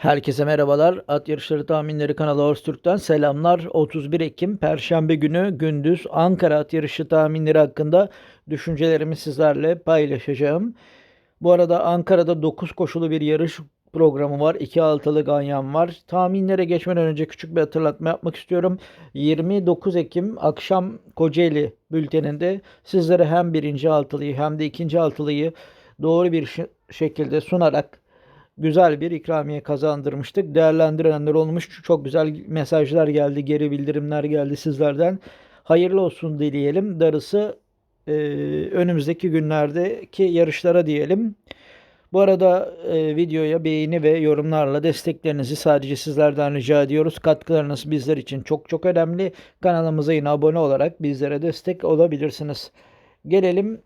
Herkese merhabalar. At Yarışları Tahminleri kanalı Horse selamlar. 31 Ekim Perşembe günü gündüz Ankara At Yarışı tahminleri hakkında düşüncelerimi sizlerle paylaşacağım. Bu arada Ankara'da 9 koşulu bir yarış programı var. 2 altılı ganyan var. Tahminlere geçmeden önce küçük bir hatırlatma yapmak istiyorum. 29 Ekim akşam Kocaeli bülteninde sizlere hem birinci altılıyı hem de ikinci altılıyı doğru bir şekilde sunarak güzel bir ikramiye kazandırmıştık. Değerlendirenler olmuş. Çok güzel mesajlar geldi, geri bildirimler geldi sizlerden. Hayırlı olsun dileyelim. Darısı e, önümüzdeki günlerdeki yarışlara diyelim. Bu arada e, videoya beğeni ve yorumlarla desteklerinizi sadece sizlerden rica ediyoruz. Katkılarınız bizler için çok çok önemli. Kanalımıza yine abone olarak bizlere destek olabilirsiniz. Gelelim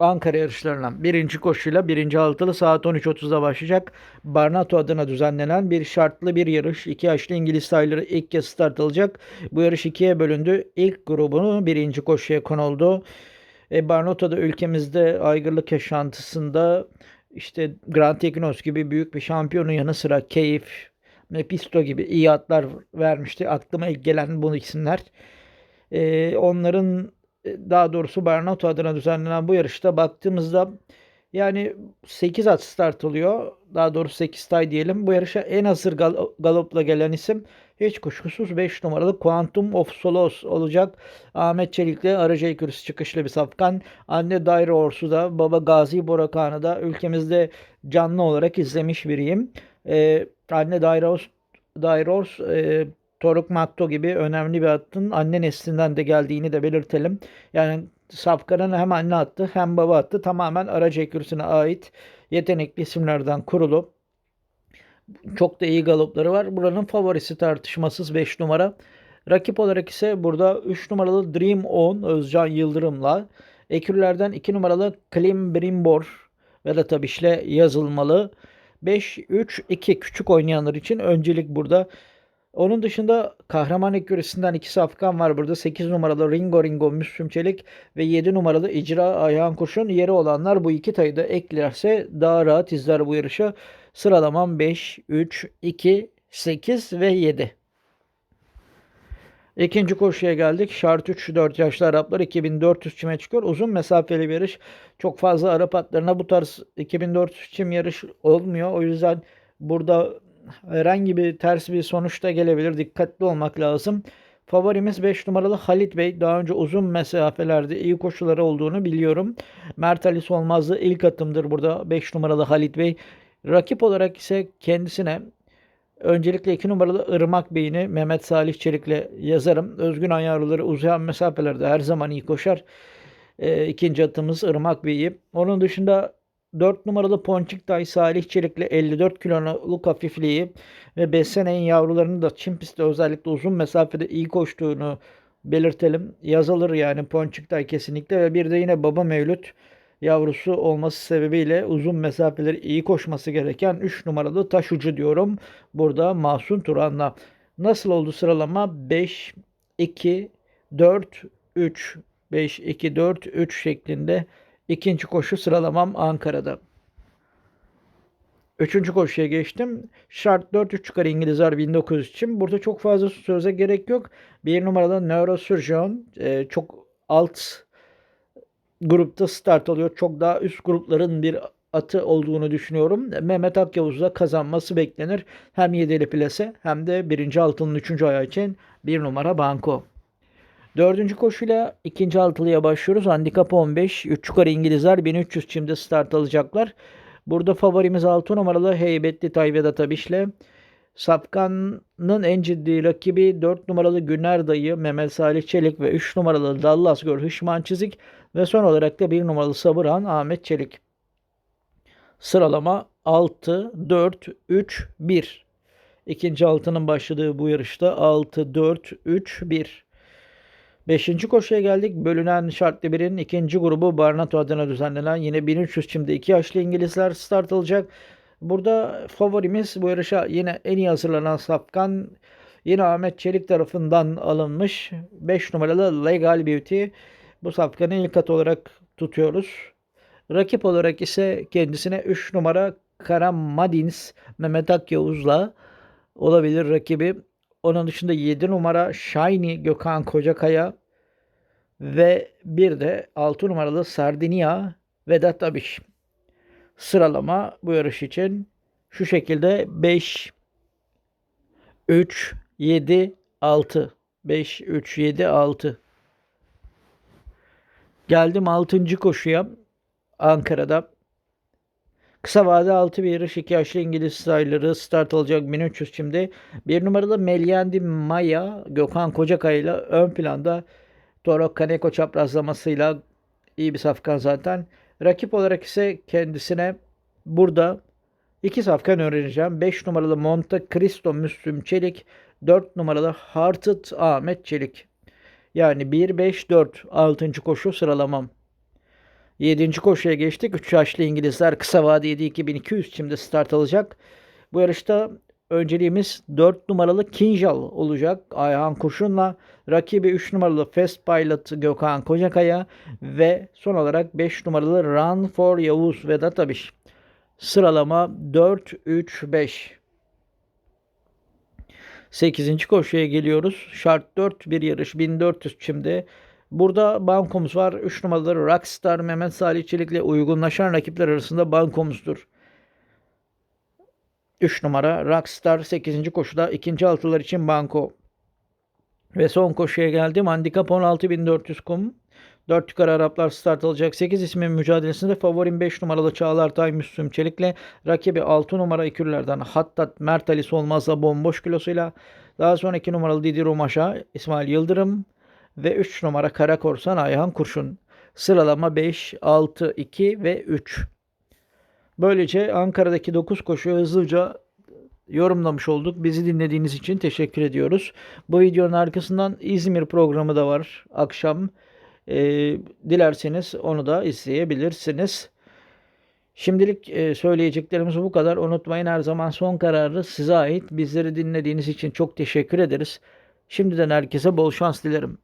Ankara yarışlarına birinci koşuyla birinci altılı saat 13.30'da başlayacak. Barnato adına düzenlenen bir şartlı bir yarış. İki yaşlı İngiliz tayları ilk kez start alacak. Bu yarış ikiye bölündü. İlk grubunu birinci koşuya konuldu. E, Barnato'da ülkemizde aygırlık yaşantısında işte Grand Equinox gibi büyük bir şampiyonun yanı sıra Keyif, Mepisto gibi iyi atlar vermişti. Aklıma ilk gelen bu isimler. E, onların daha doğrusu Bernato adına düzenlenen bu yarışta baktığımızda yani 8 at start oluyor. Daha doğrusu 8 tay diyelim. Bu yarışa en hazır gal- galopla gelen isim hiç kuşkusuz 5 numaralı Quantum of Solos olacak. Ahmet Çelik'le Arıca Kürüsü çıkışlı bir safkan. Anne Daire Orsu da baba Gazi Borakan'ı da ülkemizde canlı olarak izlemiş biriyim. Ee, anne Daire Orsu e, Toruk Matto gibi önemli bir attın anne neslinden de geldiğini de belirtelim. Yani Safkan'ın hem anne attı hem baba attı tamamen araç ekürüsüne ait yetenekli isimlerden kurulu. Çok da iyi galopları var. Buranın favorisi tartışmasız 5 numara. Rakip olarak ise burada 3 numaralı Dream On Özcan Yıldırım'la ekürlerden 2 numaralı Klim Brimbor ve da tabii işte yazılmalı. 5-3-2 küçük oynayanlar için öncelik burada onun dışında kahraman ekürisinden iki safkan var burada. 8 numaralı Ringo Ringo Müslüm Çelik ve 7 numaralı İcra Ayhan Kurşun yeri olanlar bu iki tayı da eklerse daha rahat izler bu yarışı. Sıralamam 5, 3, 2, 8 ve 7. İkinci koşuya geldik. Şart 3 4 yaşlı Araplar 2400 çime çıkıyor. Uzun mesafeli bir yarış. Çok fazla Arap atlarına bu tarz 2400 çim yarış olmuyor. O yüzden burada herhangi bir ters bir sonuç da gelebilir. Dikkatli olmak lazım. Favorimiz 5 numaralı Halit Bey. Daha önce uzun mesafelerde iyi koşuları olduğunu biliyorum. Mert Ali Solmazlı ilk atımdır burada 5 numaralı Halit Bey. Rakip olarak ise kendisine öncelikle 2 numaralı Irmak Bey'ini Mehmet Salih Çelik'le yazarım. Özgün ayarları uzayan mesafelerde her zaman iyi koşar. E, ikinci atımız Irmak Bey'i. Onun dışında 4 numaralı Ponçik Tay Salih Çelik'le 54 kiloluk hafifliği ve Bessene'nin yavrularının da Çin pistte özellikle uzun mesafede iyi koştuğunu belirtelim. Yazılır yani Ponçik Tay kesinlikle ve bir de yine Baba Mevlüt yavrusu olması sebebiyle uzun mesafeleri iyi koşması gereken 3 numaralı taş ucu diyorum. Burada Mahsun Turan'la. Nasıl oldu sıralama? 5, 2, 4, 3, 5, 2, 4, 3 şeklinde İkinci koşu sıralamam Ankara'da. Üçüncü koşuya geçtim. Şart 4-3 yukarı İngilizler 1900 için. Burada çok fazla söze gerek yok. Bir numaralı Neurosurgeon e, çok alt grupta start alıyor. Çok daha üst grupların bir atı olduğunu düşünüyorum. Mehmet Akyavuz'da kazanması beklenir. Hem 7'li plase hem de birinci altının üçüncü ayağı için bir numara Banko. Dördüncü koşuyla ikinci altılıya başlıyoruz. Handikap 15. 3 yukarı İngilizler 1300 çimde start alacaklar. Burada favorimiz 6 numaralı Heybetli Tayveda Tabiş'le. Sapkan'ın en ciddi rakibi 4 numaralı Güner Dayı, Mehmet Salih Çelik ve 3 numaralı Dallas Gör Hışman Çizik ve son olarak da 1 numaralı Sabırhan Ahmet Çelik. Sıralama 6, 4, 3, 1. İkinci altının başladığı bu yarışta 6, 4, 3, 1. Beşinci koşuya geldik. Bölünen şartlı birin ikinci grubu Barnato adına düzenlenen yine 1300 çimde iki yaşlı İngilizler start alacak. Burada favorimiz bu yarışa yine en iyi hazırlanan Safkan yine Ahmet Çelik tarafından alınmış 5 numaralı Legal Beauty. Bu Safkan'ı ilk at olarak tutuyoruz. Rakip olarak ise kendisine 3 numara Karamadins Mehmet Akyavuz'la olabilir rakibi. Onun dışında 7 numara Shiny Gökhan Kocakaya ve bir de 6 numaralı Sardinia Vedat Abiş. Sıralama bu yarış için şu şekilde 5 3 7 6 5 3 7 6 Geldim 6. koşuya Ankara'da. Kısa vade 6 bir yarış 2 yaşlı İngiliz sayıları start alacak 1300 şimdi. Bir numaralı Melyendi Maya Gökhan Kocakaya ile ön planda Toro Kaneko çaprazlamasıyla iyi bir safkan zaten. Rakip olarak ise kendisine burada iki safkan öğreneceğim. 5 numaralı Monte Cristo Müslüm Çelik, 4 numaralı Hearted Ahmet Çelik. Yani 1, 5, 4 6. koşu sıralamam. 7. koşuya geçtik. 3 yaşlı İngilizler kısa vadeli 2200 şimdi start alacak. Bu yarışta önceliğimiz 4 numaralı Kinjal olacak. Ayhan Kurşun'la rakibi 3 numaralı Fast Pilot Gökhan Kocakaya ve son olarak 5 numaralı Run for Yavuz Vedat Abiş. Sıralama 4 3 5. 8. koşuya geliyoruz. Şart 4 bir yarış 1400 şimdi. Burada bankomuz var. 3 numaralı Rockstar Mehmet Salih Çelik'le uygunlaşan rakipler arasında bankomuzdur. 3 numara Rockstar 8. koşuda ikinci altılar için banko. Ve son koşuya geldim. Handikap 16.400 kum. 4 yukarı Araplar start alacak. 8 ismin mücadelesinde favorim 5 numaralı Çağlar Tay Müslüm Çelik'le rakibi 6 numara ikürlerden Hattat Mert Ali Solmaz'la bomboş kilosuyla daha sonra 2 numaralı Didi Romaş'a İsmail Yıldırım ve 3 numara Kara Korsan Ayhan Kurşun. Sıralama 5, 6, 2 ve 3. Böylece Ankara'daki 9 koşuyu hızlıca yorumlamış olduk. Bizi dinlediğiniz için teşekkür ediyoruz. Bu videonun arkasından İzmir programı da var akşam. Ee, dilerseniz onu da izleyebilirsiniz. Şimdilik e, söyleyeceklerimiz bu kadar. Unutmayın her zaman son kararı size ait. Bizleri dinlediğiniz için çok teşekkür ederiz. Şimdiden herkese bol şans dilerim.